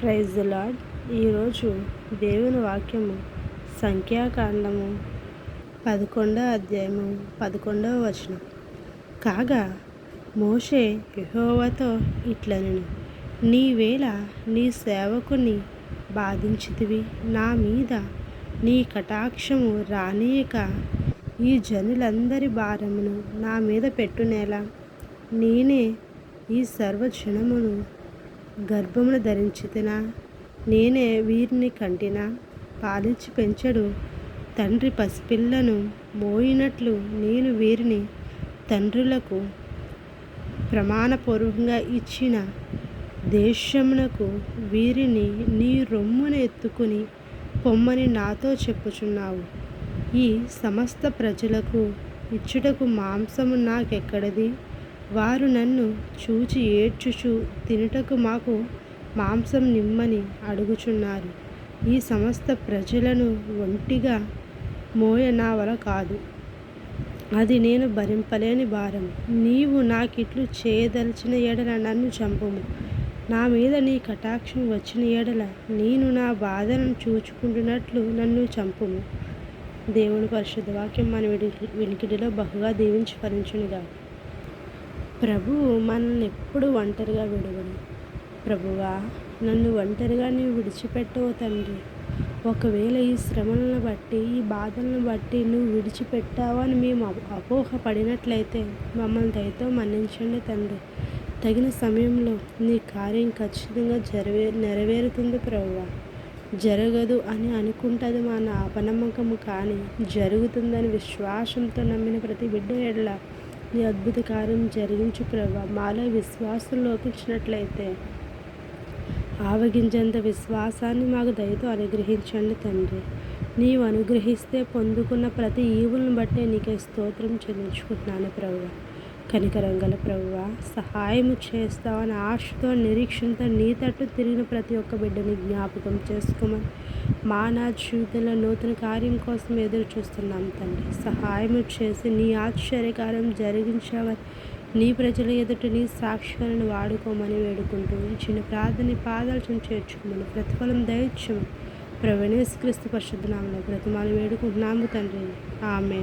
Praise lord ఈరోజు దేవుని వాక్యము సంఖ్యాకాండము పదకొండవ అధ్యాయము పదకొండవ వచనం. కాగా మోషే యహోవతో ఇట్లనెను నీవేళ నీ సేవకుని బాధించితివి. నా మీద నీ కటాక్షము రానీయక ఈ జనులందరి భారమును నా మీద పెట్టునేలా. నేనే ఈ సర్వజనమును గర్భమును ధరించితినా? నేనే వీరిని కంటినా? పాలించి పెంచడు. తండ్రి పసిపిల్లను మోయినట్లు నేను వీరిని తండ్రులకు ప్రమాణపూర్వకంగా ఇచ్చిన దేశమునకు వీరిని నీ రొమ్మున ఎత్తుకుని పొమ్మని నాతో చెప్పుచున్నావు. ఈ సమస్త ప్రజలకు ఇచ్చుటకు మాంసము నాకెక్కడది? వారు నన్ను చూచి ఏడ్చుచు తినుటకు మాకు మాంసం నిమ్మని అడుగుచున్నారు. ఈ సమస్త ప్రజలను ఒంటిగా మోయ నా వల కాదు. అది నేను భరింపలేని భారం. నీవు నాకిట్లు చేయదలిచిన ఎడల నన్ను చంపుము. నా మీద నీ కటాక్షం వచ్చిన ఎడల నేను నా బాధను చూచుకుంటున్నట్లు నన్ను చంపుము. దేవుని పరిశుద్ధ వాక్యం మన వెలికిడిలో బహుగా దీవించి ఫలించునుగా ప్రభువు మనల్ని ఎప్పుడు ఒంటరిగా విడవడు. ప్రభువా నన్ను ఒంటరిగా నీవు విడిచిపెట్టవు తండ్రి. ఒకవేళ ఈ శ్రమలను బట్టి ఈ బాధలను బట్టి నువ్వు విడిచిపెట్టావు అని మేము అపోహ పడినట్లయితే మమ్మల్ని దయతో మన్నించండి తండ్రి. తగిన సమయంలో నీ కార్యం ఖచ్చితంగా జరవే నెరవేరుతుంది ప్రభువ. జరగదు అని అనుకుంటుంది మన అపనమ్మకము కానీ జరుగుతుందని విశ్వాసంతో నమ్మిన ప్రతి బిడ్డ ఎడల నీ అద్భుత కార్యం జరిగించు ప్రభా. మాలో విశ్వాసం లోపించినట్లయితే ఆవగించేంత విశ్వాసాన్ని మాకు దయతో అనుగ్రహించండి తండ్రి. నీవు అనుగ్రహిస్తే పొందుకున్న ప్రతి ఈవులను బట్టే నీకే స్తోత్రం చెల్లించుకుంటున్నాను ప్రభు. కనికరం గల ప్రభువ సహాయం చేస్తావని ఆశతో నిరీక్షణతో నీ తట్టు తిరిగిన ప్రతి ఒక్క బిడ్డని జ్ఞాపకం చేసుకోమని మా నా జీవితంలో నూతన కార్యం కోసం ఎదురు చూస్తున్నాం తండ్రి. సహాయం చేసి నీ ఆశ్చర్యకార్యం జరిగించావని నీ ప్రజల ఎదుట నీ సాక్ష్యాలను వాడుకోమని వేడుకుంటూ చిన్న ప్రార్థన పాదాలను చేర్చుకోమని ప్రతిఫలం దయచమని ప్రవణేశ్వరిస్తు పరిశుద్ధనామలో ప్రతిమాలు వేడుకుంటున్నాము తండ్రి. ఆమె